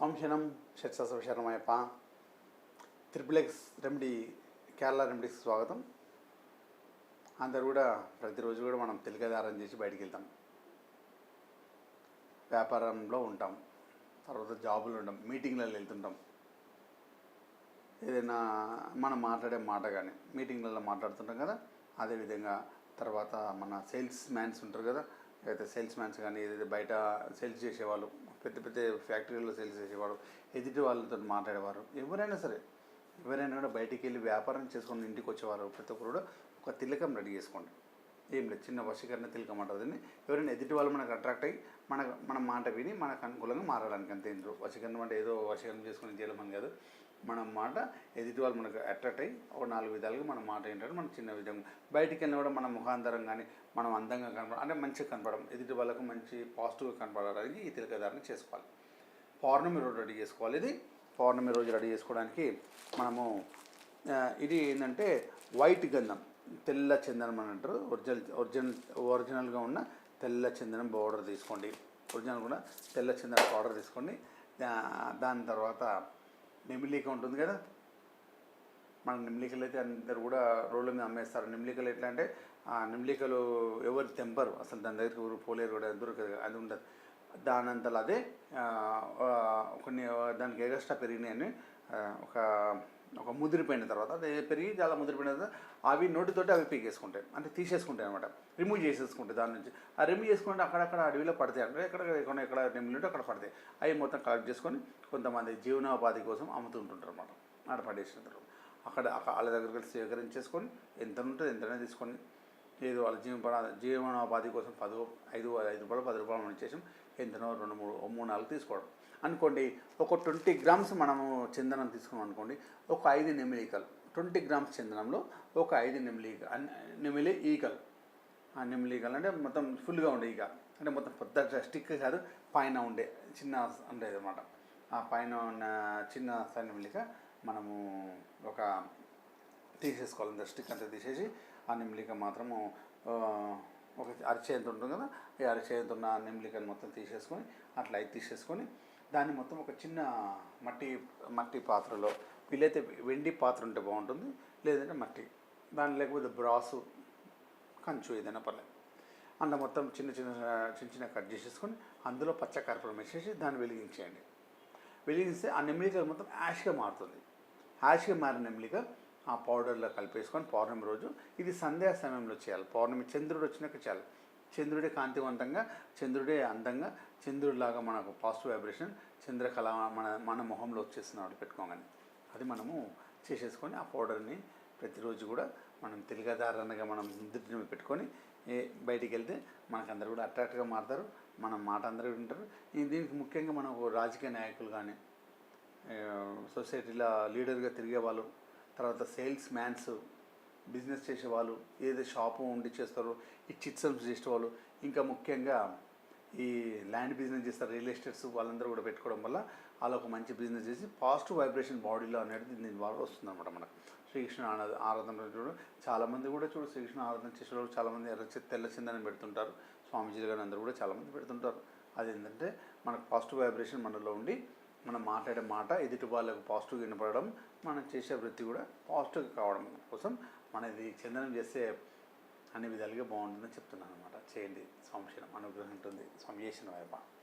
సంశనం షట్సవ శరణమయ్యప్ప. త్రిపులెక్స్ రెమెడీ కేరళ రెమెడీస్కి స్వాగతం. అందరు కూడా ప్రతిరోజు కూడా మనం తెలుగదారం చేసి బయటికి వెళ్తాం. వ్యాపారంలో ఉంటాం. తర్వాత జాబులు ఉంటాం. మీటింగ్లలో వెళ్తుంటాం. ఏదైనా మనం మాట్లాడే మాట కానీ మీటింగ్లలో మాట్లాడుతుంటాం కదా. అదేవిధంగా తర్వాత మన సేల్స్ మ్యాన్స్ ఉంటారు కదా. ఏదైతే సేల్స్ మ్యాన్స్ కానీ ఏదైతే బయట సేల్స్ చేసేవాళ్ళు పెద్ద పెద్ద ఫ్యాక్టరీలో సేల్స్ చేసేవాడు ఎదుటి వాళ్ళతో మాట్లాడేవారు. ఎవరైనా సరే ఎవరైనా కూడా బయటికి వెళ్ళి వ్యాపారం చేసుకొని ఇంటికి వచ్చేవారు ప్రతి ఒక్కరు కూడా ఒక తిలకం రెడీ చేసుకోండి. ఏం లేదు చిన్న వశీకరణ తిలకం దీన్ని ఎవరైనా ఎదుటి వాళ్ళు మనకు అట్రాక్ట్ అయ్యి మన మన మాట విని మనకు అనుకూలంగా మారడానికి అంతే ఇందులో. వశీకరణం అంటే ఏదో వశీకరణ చేసుకుని చేయలేమని కాదు. మన మాట ఎదుటి వాళ్ళు మనకు అట్రాక్ట్ అయ్యి ఒక నాలుగు విధాలుగా మన మాట ఏంటంటే మనం చిన్న విధంగా. బయటికి వెళ్ళిన కూడా మన ముఖాంతరం కానీ మనం అందంగా కనపడ అంటే మంచిగా కనపడడం ఎదుటి వాళ్ళకు మంచి పాజిటివ్గా కనపడడానికి ఈ తిలకధారణ చేసుకోవాలి. పౌర్ణమి రోజు రెడీ చేసుకోవాలి. ఇది పౌర్ణమి రోజు రెడీ చేసుకోవడానికి మనము ఇది ఏంటంటే వైట్ గంధం. తెల్ల చందనం అని అంటారు. ఒరిజినల్ ఒరిజినల్ ఒరిజినల్గా ఉన్న తెల్ల చందనం పౌడర్ తీసుకోండి. ఒరిజినల్ కూడా తెల్ల చందనం పౌడర్ తీసుకోండి. దా- దాని తర్వాత నెమిలిక ఉంటుంది కదా? మన నిమ్లికలు అయితే అందరు కూడా రోడ్ల మీద అమ్మేస్తారు. నిమ్లికలు ఎట్లా అంటే ఆ నిమ్లికలు ఎవరు తెంపరు. అసలు దాని దగ్గరికి ఎవరు పోలేరు కూడా దొరకదు అది ఉండదు. దానంతలో అదే కొన్ని దానికి ఎగస్ట్రా పెరిగినాయని ఒక ఒక ముదిరిపోయిన తర్వాత అది పెరిగి చాలా ముదిరిపోయిన తర్వాత అవి నోటితోటి అవి పీకేసుకుంటాయి. అంటే తీసేసుకుంటాయి అనమాట రిమూవ్ చేసేసుకుంటాయి దాని నుంచి. ఆ రిమూవ్ చేసుకుంటే అక్కడక్కడ అడవిలో పడతాయి అంటే ఎక్కడ ఎక్కడ ఎక్కడ నిమ్ములు ఉంటే అక్కడ పడతాయి. అవి మొత్తం కలెక్ట్ చేసుకొని కొంతమంది జీవనోపాధి కోసం అమ్ముతుంటుంటారు అనమాట ఆడ పడేసిన తర్వాత. అక్కడ వాళ్ళ దగ్గరికి వెళ్ళి సేకరించేసుకొని ఎంత ఉంటుంది ఎంతనే తీసుకొని ఏదో వాళ్ళ జీవన జీవనోపాధి కోసం పదో ఐదు ఐదు రూపాయలు పది రూపాయలు మనం చేసాం. ఎంతనో రెండు మూడు మూడు నాలుగు తీసుకోవడం. అనుకోండి ఒక ట్వంటీ గ్రామ్స్ మనము చందనం తీసుకున్నాం అనుకోండి ఒక ఐదు నెమిలికలు ట్వంటీ గ్రామ్స్ చందనంలో ఒక ఐదు నెమిలి నెమిలి ఈకలు. ఆ నెమిలి అంటే మొత్తం ఫుల్గా ఉండే ఈక. అంటే మొత్తం పెద్ద స్టిక్ కాదు పైన ఉండే చిన్న ఉండేది అనమాట ఆ పైన ఉన్న చిన్న నెమిలిక మనము ఒక తీసేసుకోవాలి. స్టిక్ అంతా తీసేసి ఆ నెమిలిక మాత్రము ఒక అరిచేంత ఉంటుంది కదా ఈ అరిచేంత ఉన్న ఆ నిమ్లికని మొత్తం తీసేసుకొని అట్లా అయితే తీసేసుకొని దాన్ని మొత్తం ఒక చిన్న మట్టి మట్టి పాత్రలో వీలైతే వెండి పాత్ర ఉంటే బాగుంటుంది లేదంటే మట్టి. దాని లేకపోతే బ్రాసు కంచు ఏదైనా పర్లేదు. అందులో మొత్తం చిన్న చిన్న చిన్న చిన్న కట్ చేసేసుకొని అందులో పచ్చ కర్పూరం వేసేసి దాన్ని వెలిగించేయండి. వెలిగిస్తే ఆ నెమ్మలిక మొత్తం యాష్గా మారుతుంది. యాష్గా మారిన నెమ్మిలిక ఆ పౌడర్లో కలిపేసుకొని పౌర్ణమి రోజు ఇది సంధ్యా సమయంలో చేయాలి. పౌర్ణమి చంద్రుడు వచ్చినాక చేయాలి. చంద్రుడే కాంతివంతంగా చంద్రుడే అందంగా చంద్రుడిలాగా మనకు పాజిటివ్ వైబ్రేషన్ చంద్రకళ మన మన మొహంలో వచ్చేస్తున్నాడు పెట్టుకోగానే. అది మనము చేసేసుకొని ఆ పౌడర్ని ప్రతిరోజు కూడా మనం తెలుగదారణగా మనం నుదుటి పెట్టుకొని ఏ బయటికి వెళ్తే మనకు అందరూ కూడా అట్రాక్ట్గా మారుతారు. మన మాట అందరూ వింటారు. ఈ దీనికి ముఖ్యంగా మనకు రాజకీయ నాయకులు కానీ సొసైటీలో లీడర్గా తిరిగే వాళ్ళు తర్వాత సేల్స్ మ్యాన్స్ బిజినెస్ చేసేవాళ్ళు ఏదో షాపు ఉండి చేస్తారో ఈ చిట్సమ్స్ చేసేవాళ్ళు ఇంకా ముఖ్యంగా ఈ ల్యాండ్ బిజినెస్ చేస్తారు రియల్ ఎస్టేట్స్ వాళ్ళందరూ కూడా పెట్టుకోవడం వల్ల వాళ్ళు ఒక మంచి బిజినెస్ చేసి పాజిటివ్ వైబ్రేషన్ బాడీలో అనేది దీని ద్వారా వస్తుంది అనమాట మనకు. శ్రీకృష్ణ ఆరాధన ఆరాధన చూడు చాలామంది కూడా చూడు శ్రీకృష్ణ ఆరాధన చేసేవాళ్ళు చాలామంది ఎర్ర తెల్ల చిందని పెడుతుంటారు. స్వామీజీలు కానీ అందరూ కూడా చాలామంది పెడుతుంటారు. అది ఏంటంటే మనకు పాజిటివ్ వైబ్రేషన్ మనలో ఉండి మనం మాట్లాడే మాట ఎదుటి వాళ్ళకు పాజిటివ్గా వినపడడం మనం చేసే వృత్తి కూడా పాజిటివ్గా కావడం కోసం మనది చందనం చేస్తే అన్ని విధాలుగా బాగుంటుందని చెప్తున్నాను అనమాట చేయండి. సంశయం అనుగ్రహం ఉంటుంది. సంయేషన్ వైపు